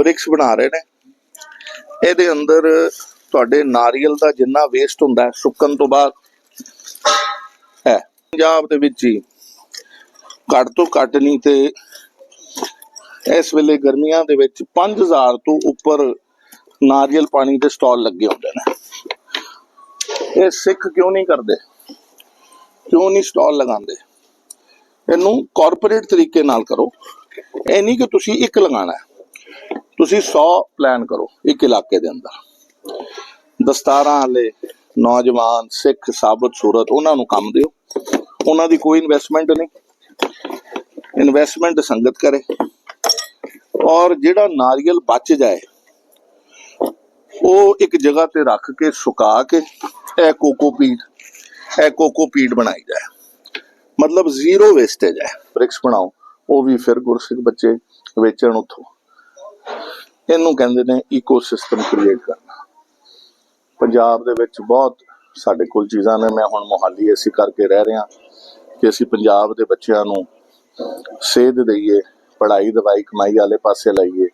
BRICS ਬਣਾ ਰਹੇ ਨੇ। ਇਹਦੇ ਅੰਦਰ ਤੁਹਾਡੇ ਨਾਰੀਅਲ ਦਾ ਜਿੰਨਾ ਵੇਸਟ ਹੁੰਦਾ ਹੈ, ਸੁੱਕਣ ਤੋਂ ਬਾਅਦ ਹੈ। ਪੰਜਾਬ ਦੇ ਵਿੱਚ ਹੀ ਘੱਟ ਤੋਂ ਘੱਟ ਨਹੀਂ ਤੇ ਇਸ ਵੇਲੇ ਗਰਮੀਆਂ ਦੇ ਵਿੱਚ 5000 ਤੋਂ ਉੱਪਰ ਨਾਰੀਅਲ ਪਾਣੀ ਦੇ ਸਟਾਲ ਲੱਗੇ ਹੁੰਦੇ ਨੇ। ਇਹ ਸਿੱਖ ਕਿਉਂ ਨਹੀਂ ਕਰਦੇ? ਕਿਉਂ ਨਹੀਂ ਸਟਾਲ ਲਗਾਉਂਦੇ? ਇਹਨੂੰ ਕਾਰਪੋਰੇਟ ਤਰੀਕੇ ਨਾਲ ਕਰੋ। ਇਹ ਨਹੀਂ ਕਿ ਤੁਸੀਂ ਇੱਕ ਲਗਾਣਾ ਤੁਸੀਂ 100 ਪਲਾਨ ਕਰੋ ਇੱਕ ਇਲਾਕੇ ਦੇ ਅੰਦਰ। ਦਸਤਾਰਾਂ ਵਾਲੇ ਨੌਜਵਾਨ, ਸਿੱਖ, ਸਾਬਤ, ਸੂਰਤ, ਉਹਨਾਂ ਨੂੰ ਕੰਮ ਦਿਓ। ਉਹਨਾਂ ਦੀ ਕੋਈ ਇਨਵੈਸਟਮੈਂਟ ਨਹੀਂ। ਇਨਵੈਸਟਮੈਂਟ ਸੰਗਤ ਕਰੇ। ਔਰ ਜਿਹੜਾ ਨਾਰੀਅਲ ਬਚ ਜਾਏ, ਉਹ ਇੱਕ ਜਗ੍ਹਾ ਤੇ ਰੱਖ ਕੇ, ਸੁਕਾ ਕੇ, ਇਹ ਕੋਕੋਪੀਟ ਇਹ ਕੋਕੋਪੀਟ ਬਣਾਈ ਜਾਏ। ਮਤਲਬ ਜ਼ੀਰੋ ਵੇਸਟੇਜ ਹੈ। ਬ੍ਰਿਕਸ ਬਣਾਓ, ਉਹ ਵੀ ਫਿਰ ਗੁਰਸਿੱਖ ਬੱਚੇ ਵੇਚਣ ਉਥੋਂ। ਇਹਨੂੰ ਕਹਿੰਦੇ ਨੇ ਇਕੋਸਿਸਟਮ ਕ੍ਰੀਏਟ ਕਰਨਾ। ਪੰਜਾਬ ਦੇ ਵਿੱਚ ਬਹੁਤ ਸਾਡੇ ਕੋਲ ਚੀਜ਼ਾਂ ਨੇ, ਮੈਂ ਹੁਣ ਮੋਹਾਲੀ ਅਸੀਂ ਕਰਕੇ ਰਹਿ ਰਿਹਾ। ਕਿ ਅਸੀਂ ਪੰਜਾਬ ਦੇ ਬੱਚਿਆਂ ਨੂੰ ਸੇਧ ਦਈਏ ਪੜ੍ਹਾਈ ਦਵਾਈ ਕਮਾਈ ਵਾਲੇ ਪਾਸੇ ਲਾਈਏ।